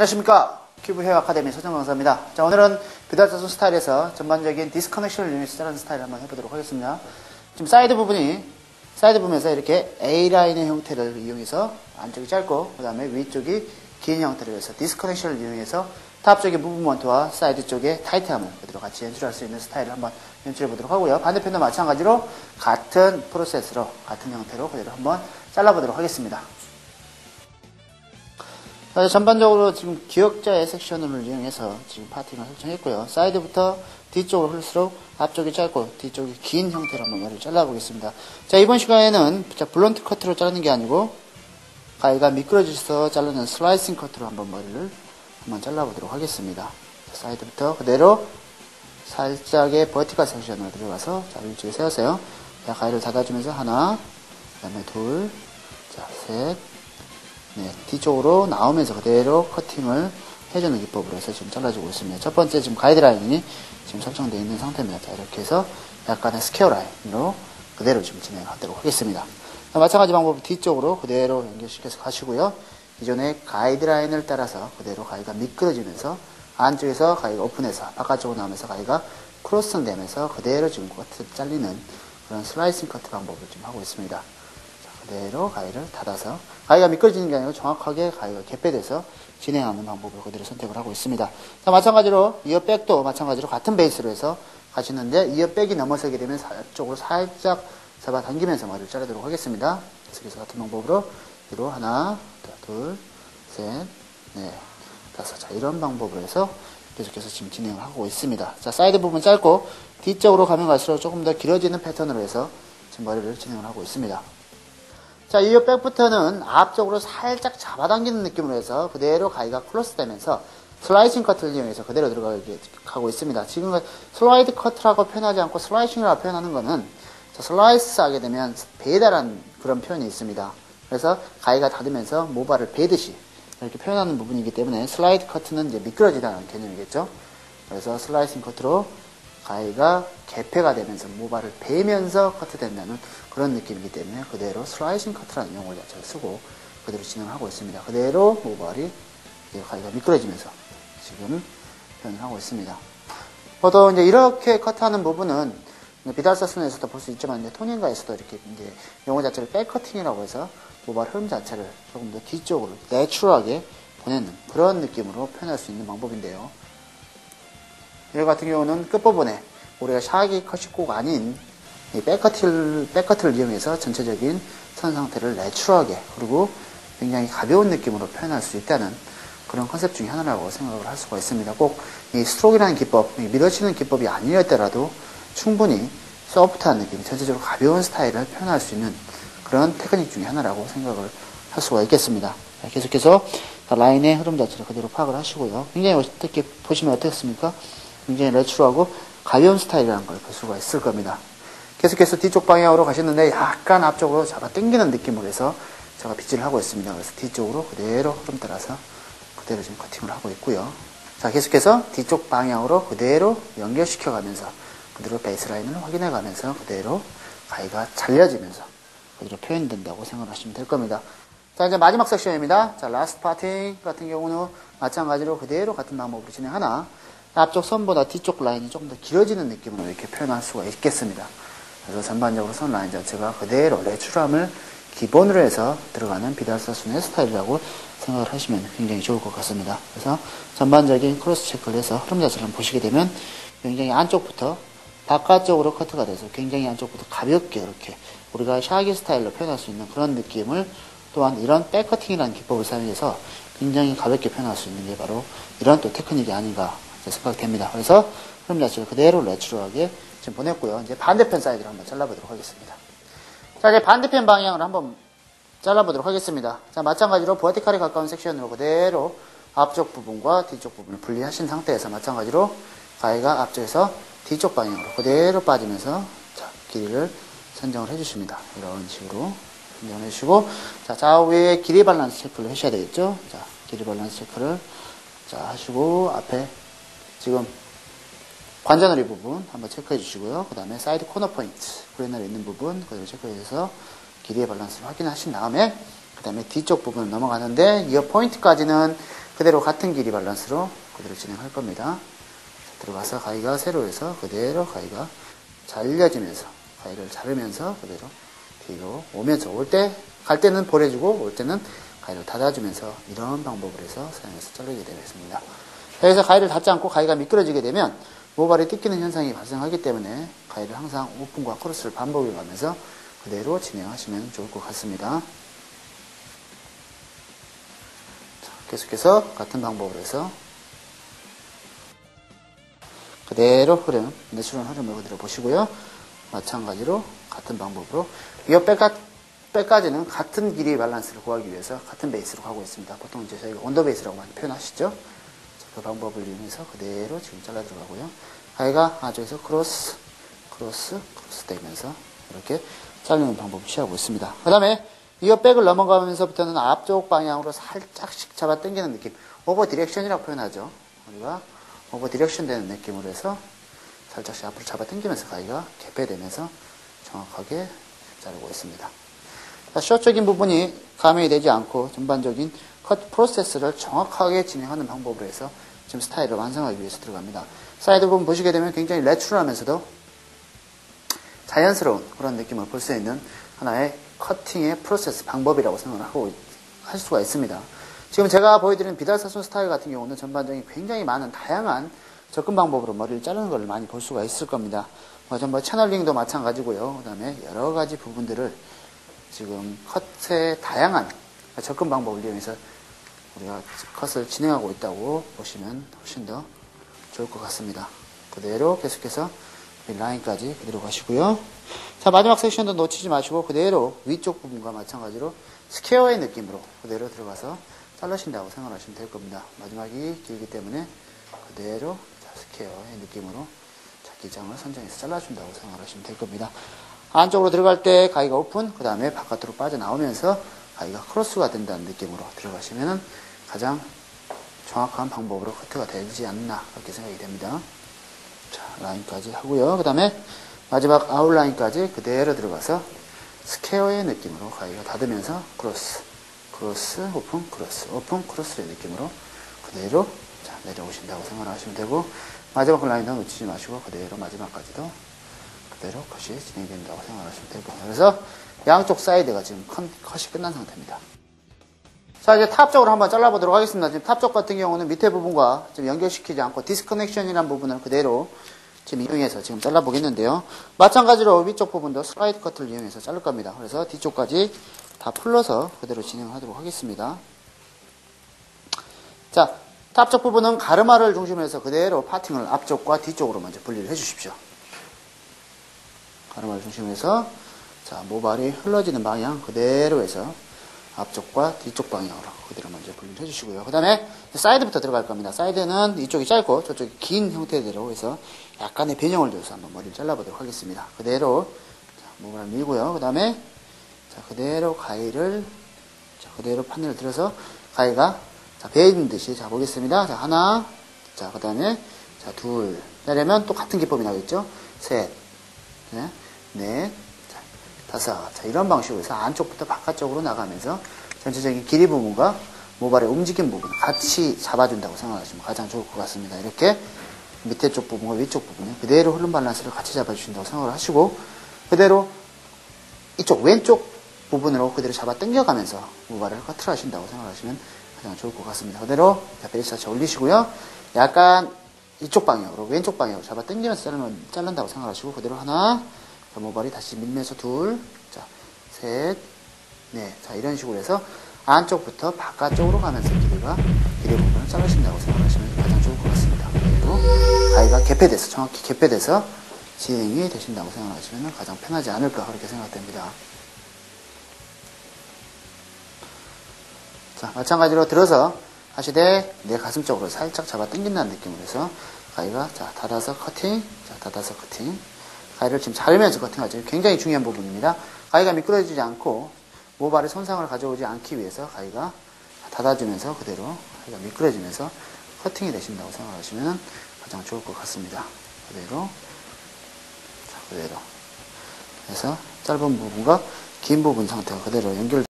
안녕하십니까. 큐브 헤어 아카데미 서정 강사입니다. 자, 오늘은 비달사순 스타일에서 전반적인 이용해서 자르는 스타일을 한번 해보도록 하겠습니다. 지금 사이드 부분이, 사이드 부분에서 이렇게 A라인의 형태를 이용해서 안쪽이 짧고, 그 다음에 위쪽이 긴 형태를 해서 디스커넥션을 이용해서 탑 쪽의 무브먼트와 사이드 쪽의 타이트함을 그대로 같이 연출할 수 있는 스타일을 한번 연출해 보도록 하고요. 반대편도 마찬가지로 같은 프로세스로, 같은 형태로 그대로 한번 잘라보도록 하겠습니다. 자, 전반적으로 지금 기억자의 섹션을 이용해서 지금 파팅을 설정했고요. 사이드부터 뒤쪽으로 흘릴수록 앞쪽이 짧고 뒤쪽이 긴 형태로 한번 머리를 잘라보겠습니다. 자, 이번 시간에는 자, 블론트 커트로 자르는 게 아니고 가위가 미끄러져서 자르는 슬라이싱 커트로 한번 머리를 한번 잘라보도록 하겠습니다. 자, 사이드부터 그대로 살짝의 버티컬 섹션으로 들어가서 자, 위쪽에 세우세요. 자, 가위를 닫아주면서 하나, 그 다음에 둘, 자, 셋, 네, 뒤쪽으로 나오면서 그대로 커팅을 해주는 기법으로 해서 지금 잘라주고 있습니다. 첫 번째 지금 가이드라인이 지금 설정되어 있는 상태입니다. 자, 이렇게 해서 약간의 스퀘어 라인으로 그대로 지금 진행하도록 하겠습니다. 자, 마찬가지 방법 뒤쪽으로 그대로 연결시켜서 가시고요. 기존의 가이드라인을 따라서 그대로 가위가 미끄러지면서 안쪽에서 가위가 오픈해서 바깥쪽으로 나오면서 가위가 크로스 되면서 그대로 지금 커트 잘리는 그런 슬라이싱 커트 방법을 지금 하고 있습니다. 자, 그대로 가위를 닫아서 가위가 미끄러지는 게 아니고 정확하게 가위가 개폐돼서 진행하는 방법을 그대로 선택을 하고 있습니다. 자, 마찬가지로 이어백도 마찬가지로 같은 베이스로 해서 가시는데 이어백이 넘어서게 되면 쪽으로 살짝 잡아당기면서 머리를 자르도록 하겠습니다. 그래서 같은 방법으로 뒤로 하나, 둘, 셋, 넷, 다섯. 자, 이런 방법으로 해서 계속해서 지금 진행을 하고 있습니다. 자, 사이드 부분 짧고 뒤쪽으로 가면 갈수록 조금 더 길어지는 패턴으로 해서 지금 머리를 진행을 하고 있습니다. 자, 이어 백부터는 앞쪽으로 살짝 잡아당기는 느낌으로 해서 그대로 가위가 클로스 되면서 슬라이싱 커트를 이용해서 그대로 들어가게 하고 있습니다. 지금 슬라이드 커트라고 표현하지 않고 슬라이싱이라고 표현하는 거는 슬라이스 하게 되면 베다란 그런 표현이 있습니다. 그래서 가위가 닫으면서 모발을 베듯이 이렇게 표현하는 부분이기 때문에 슬라이드 커트는 이제 미끄러지다는 개념이겠죠. 그래서 슬라이싱 커트로 가위가 개폐가 되면서 모발을 베면서 커트된다는 그런 느낌이기 때문에 그대로 슬라이싱 커트라는 용어 자체를 쓰고 그대로 진행하고 있습니다. 그대로 모발이 가위가 미끄러지면서 지금 표현을 하고 있습니다. 보통 이제 이렇게 커트하는 부분은 비달사순에서도 볼 수 있지만 이제 토닝가에서도 이렇게 이제 용어 자체를 백커팅이라고 해서 모발 흐름 자체를 조금 더 뒤쪽으로 내추럴하게 보내는 그런 느낌으로 표현할 수 있는 방법인데요. 이 같은 경우는 끝부분에 우리가 샤기 컷이 꼭 아닌 백커트를, 백커트를 이용해서 전체적인 선 상태를 내추럴하게 그리고 굉장히 가벼운 느낌으로 표현할 수 있다는 그런 컨셉 중에 하나라고 생각을 할 수가 있습니다. 꼭 이 스트로크라는 기법, 밀어치는 기법이 아니었더라도 충분히 소프트한 느낌, 전체적으로 가벼운 스타일을 표현할 수 있는 그런 테크닉 중에 하나라고 생각을 할 수가 있겠습니다. 계속해서 라인의 흐름 자체를 그대로 파악을 하시고요. 굉장히 어떻게 보시면 어떻습니까? 굉장히 내추럴하고 가벼운 스타일이라는 걸 볼 수가 있을 겁니다. 계속해서 뒤쪽 방향으로 가셨는데 약간 앞쪽으로 잡아 당기는 느낌으로 해서 제가 빗질을 하고 있습니다. 그래서 뒤쪽으로 그대로 흐름 따라서 그대로 지금 커팅을 하고 있고요. 자, 계속해서 뒤쪽 방향으로 그대로 연결시켜 가면서 그대로 베이스라인을 확인해 가면서 그대로 가위가 잘려지면서 그대로 표현된다고 생각하시면 될 겁니다. 자, 이제 마지막 섹션입니다. 자, 라스트 파팅 같은 경우는 마찬가지로 그대로 같은 방법으로 진행하나 앞쪽 선보다 뒤쪽 라인이 조금 더 길어지는 느낌으로 이렇게 표현할 수가 있겠습니다. 그래서 전반적으로 선 라인 자체가 그대로 내추럴함을 기본으로 해서 들어가는 비달사순의 스타일이라고 생각을 하시면 굉장히 좋을 것 같습니다. 그래서 전반적인 크로스 체크를 해서 흐름 자체를 보시게 되면 굉장히 안쪽부터 바깥쪽으로 커트가 돼서 굉장히 안쪽부터 가볍게 이렇게 우리가 샤기 스타일로 표현할 수 있는 그런 느낌을 또한 이런 백커팅이라는 기법을 사용해서 굉장히 가볍게 표현할 수 있는 게 바로 이런 또 테크닉이 아닌가 생각됩니다. 그래서 흐름 자체를 그대로 내추럴하게 지금 보냈고요. 이제 반대편 사이드를 한번 잘라보도록 하겠습니다. 자, 이제 반대편 방향을 한번 잘라보도록 하겠습니다. 자, 마찬가지로 버티칼에 가까운 섹션으로 그대로 앞쪽 부분과 뒤쪽 부분을 분리하신 상태에서 마찬가지로 가위가 앞쪽에서 뒤쪽 방향으로 그대로 빠지면서 자, 길이를 선정을 해주십니다. 이런 식으로 선정을 해주시고 자, 좌우에 길이 밸런스 체크를 하셔야 되겠죠. 자, 길이 밸런스 체크를 자, 하시고 앞에 지금 관자놀이 부분 한번 체크해 주시고요. 그 다음에 사이드 코너 포인트, 그레널에 있는 부분 그대로 체크해 주셔서 길이의 밸런스를 확인하신 다음에 그 다음에 뒤쪽 부분을 넘어가는데 이어 포인트까지는 그대로 같은 길이 밸런스로 그대로 진행할 겁니다. 자, 들어가서 가위가 세로에서 그대로 가위가 잘려지면서 가위를 자르면서 그대로 뒤로 오면서 올 때 갈 때는 보내주고 올 때는 가위를 닫아주면서 이런 방법을 해서 사용해서 자르게 되겠습니다. 여기서 가위를 닫지 않고 가위가 미끄러지게 되면 모발이 뜯기는 현상이 발생하기 때문에 가위를 항상 오픈과 크로스를 반복해 가면서 그대로 진행하시면 좋을 것 같습니다. 자, 계속해서 같은 방법으로 해서 그대로 흐름, 내추럴 흐름을 그대로 보시고요. 마찬가지로 같은 방법으로 위어 백까, 백까지는 같은 길이의 밸런스를 구하기 위해서 같은 베이스로 가고 있습니다. 보통 이제 저희가 언더 베이스라고 많이 표현하시죠. 자, 그 방법을 이용해서 그대로 지금 잘라 들어가고요. 가위가 안쪽에서 크로스, 크로스, 크로스 되면서 이렇게 자르는 방법을 취하고 있습니다. 그 다음에 위어 백을 넘어가면서부터는 앞쪽 방향으로 살짝씩 잡아 당기는 느낌. 오버 디렉션이라고 표현하죠. 우리가 오버 디렉션 되는 느낌으로 해서 살짝씩 앞으로 잡아 당기면서 가위가 개폐되면서 정확하게 자르고 있습니다. 쇼적인 부분이 감염이 되지 않고 전반적인 컷 프로세스를 정확하게 진행하는 방법으로 해서 지금 스타일을 완성하기 위해서 들어갑니다. 사이드 부분 보시게 되면 굉장히 레츄럴하면서도 자연스러운 그런 느낌을 볼 수 있는 하나의 커팅의 프로세스 방법이라고 생각을 하고 할 수가 있습니다. 지금 제가 보여드리는 비달사순 스타일 같은 경우는 전반적인 굉장히 많은 다양한 접근 방법으로 머리를 자르는 걸 많이 볼 수가 있을 겁니다. 뭐 전부 채널링도 마찬가지고요. 그 다음에 여러 가지 부분들을 지금 컷의 다양한 접근 방법을 이용해서 우리가 컷을 진행하고 있다고 보시면 훨씬 더 좋을 것 같습니다. 그대로 계속해서 라인까지 그대로 가시고요. 자, 마지막 섹션도 놓치지 마시고 그대로 위쪽 부분과 마찬가지로 스퀘어의 느낌으로 그대로 들어가서 자르신다고 생각하시면 될 겁니다. 마지막이 길기 때문에 그대로 스퀘어의 느낌으로 기장을 선정해서 잘라준다고 생각하시면 될 겁니다. 안쪽으로 들어갈 때 가위가 오픈, 그 다음에 바깥으로 빠져나오면서 가위가 크로스가 된다는 느낌으로 들어가시면 가장 정확한 방법으로 커트가 되지 않나 그렇게 생각이 됩니다. 자, 라인까지 하고요. 그 다음에 마지막 아웃라인까지 그대로 들어가서 스퀘어의 느낌으로 가위가 닫으면서 크로스, 크로스, 오픈, 크로스, 오픈, 크로스의 느낌으로 그대로 자, 내려오신다고 생각하시면 되고 마지막 라인도 놓치지 마시고 그대로 마지막까지도 그대로 컷이 진행된다고 생각하시면 될 겁니다. 그래서 양쪽 사이드가 지금 컷이 끝난 상태입니다. 자, 이제 탑 쪽으로 한번 잘라보도록 하겠습니다. 지금 탑 쪽 같은 경우는 밑에 부분과 지금 연결시키지 않고 디스커넥션이라는 부분을 그대로 지금 이용해서 지금 잘라보겠는데요. 마찬가지로 위쪽 부분도 슬라이드 커트를 이용해서 자를 겁니다. 그래서 뒤쪽까지 다 풀러서 그대로 진행하도록 하겠습니다. 자, 탑쪽 부분은 가르마를 중심으로 해서 그대로 파팅을 앞쪽과 뒤쪽으로 먼저 분리를 해 주십시오. 가르마를 중심으로 해서 자, 모발이 흘러지는 방향 그대로 해서 앞쪽과 뒤쪽 방향으로 그대로 먼저 분리를 해주시고요. 그 다음에 사이드부터 들어갈 겁니다. 사이드는 이쪽이 짧고 저쪽이 긴 형태대로 해서 약간의 변형을 줘서 한번 머리를 잘라보도록 하겠습니다. 그대로 자, 모발을 밀고요. 그 다음에 자, 그대로 가위를 자, 그대로 판넬을 들어서 가위가 자, 베이는 듯이 자 보겠습니다. 자 하나 자그 다음에 자둘 내려면 또 같은 기법이 나오겠죠. 셋 네, 넷 자, 다섯 자 이런 방식으로 해서 안쪽부터 바깥쪽으로 나가면서 전체적인 길이 부분과 모발의 움직임 부분 같이 잡아준다고 생각하시면 가장 좋을 것 같습니다. 이렇게 밑에 쪽 부분과 위쪽 부분에 그대로 흐름 밸런스를 같이 잡아주신다고 생각을 하시고 그대로 이쪽 왼쪽 부분으로 그대로 잡아 당겨가면서 모발을 커트를 하신다고 생각하시면 가장 좋을 것 같습니다. 그대로 자체 올리시고요. 약간 이쪽 방향으로 왼쪽 방향으로 잡아 당기면서 자르면, 자른다고 생각하시고 그대로 하나 자, 모발이 다시 밀면서 둘, 자, 셋, 넷. 자, 이런 식으로 해서 안쪽부터 바깥쪽으로 가면서 길이가 길이 부분을 자르신다고 생각하시면 가장 좋을 것 같습니다. 그리고 가위가 개폐돼서 정확히 개폐돼서 진행이 되신다고 생각하시면 가장 편하지 않을까 그렇게 생각됩니다. 자, 마찬가지로 들어서 하시되 내 가슴 쪽으로 살짝 잡아 당긴다는 느낌으로 해서 가위가 자, 닫아서 커팅, 자, 닫아서 커팅. 가위를 지금 자르면서 커팅하죠. 굉장히 중요한 부분입니다. 가위가 미끄러지지 않고 모발의 손상을 가져오지 않기 위해서 가위가 닫아주면서 그대로 가위가 미끄러지면서 커팅이 되신다고 생각하시면 가장 좋을 것 같습니다. 그대로, 자, 그대로. 해서 짧은 부분과 긴 부분 상태가 그대로 연결